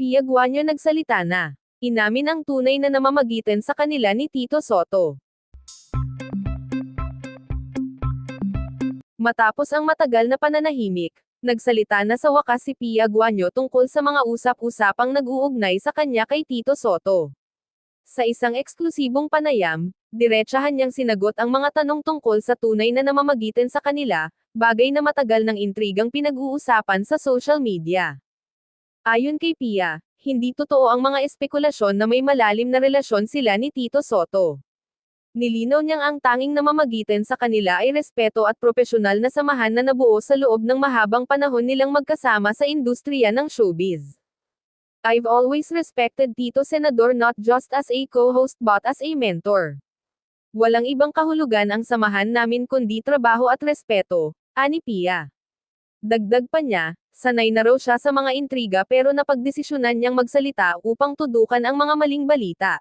Pia Guanyo nagsalita na. Inamin ang tunay na namamagitan sa kanila ni Tito Soto. Matapos ang matagal na pananahimik, nagsalita na sa wakas si Pia Guanyo tungkol sa mga usap-usapang nag-uugnay sa kanya kay Tito Soto. Sa isang eksklusibong panayam, diretsahan niyang sinagot ang mga tanong tungkol sa tunay na namamagitan sa kanila, bagay na matagal ng intrigang pinag-uusapan sa social media. Ayon kay Pia, hindi totoo ang mga espekulasyon na may malalim na relasyon sila ni Tito Soto. Nilinaw niyang ang tanging namamagitan sa kanila ay respeto at propesyonal na samahan na nabuo sa loob ng mahabang panahon nilang magkasama sa industriya ng showbiz. I've always respected Tito Senador not just as a co-host but as a mentor. Walang ibang kahulugan ang samahan namin kundi trabaho at respeto, ani Pia. Dagdag pa niya, sanay na raw siya sa mga intriga pero napagdesisyonan niyang magsalita upang tudukan ang mga maling balita.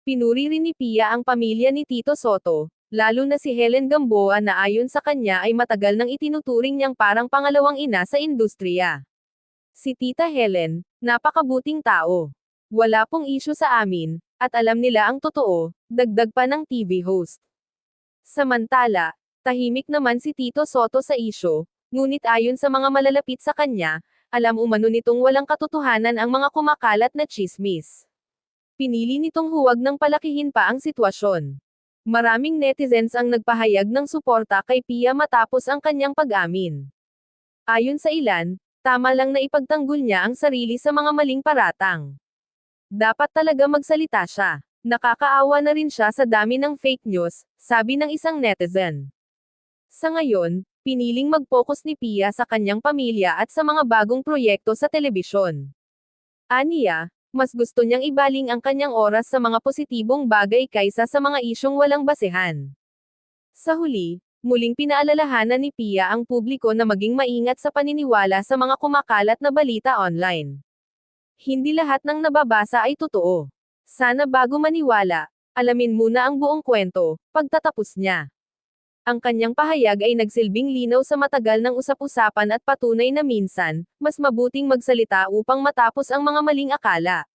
Pinuri rin ni Pia ang pamilya ni Tito Soto, lalo na si Helen Gamboa na ayon sa kanya ay matagal nang itinuturing niyang parang pangalawang ina sa industriya. Si Tita Helen, napakabuting tao. Wala pong isyu sa amin, at alam nila ang totoo, dagdag pa ng TV host. Samantala, tahimik naman si Tito Soto sa isyo, ngunit ayon sa mga malalapit sa kanya, alam umano nitong walang katotohanan ang mga kumakalat na chismis. Pinili nitong huwag nang palakihin pa ang sitwasyon. Maraming netizens ang nagpahayag ng suporta kay Pia matapos ang kanyang pag-amin. Ayon sa ilan, tama lang na ipagtanggol niya ang sarili sa mga maling paratang. Dapat talaga magsalita siya. Nakakaawa na rin siya sa dami ng fake news, sabi ng isang netizen. Sa ngayon, piniling mag-focus ni Pia sa kanyang pamilya at sa mga bagong proyekto sa telebisyon. Aniya, mas gusto niyang ibaling ang kanyang oras sa mga positibong bagay kaysa sa mga isyong walang basehan. Sa huli, muling pinaalalahanan ni Pia ang publiko na maging maingat sa paniniwala sa mga kumakalat na balita online. Hindi lahat ng nababasa ay totoo. Sana bago maniwala, alamin muna ang buong kwento, pagtatapos niya. Ang kanyang pahayag ay nagsilbing linaw sa matagal ng usap-usapan at patunay na minsan, mas mabuting magsalita upang matapos ang mga maling akala.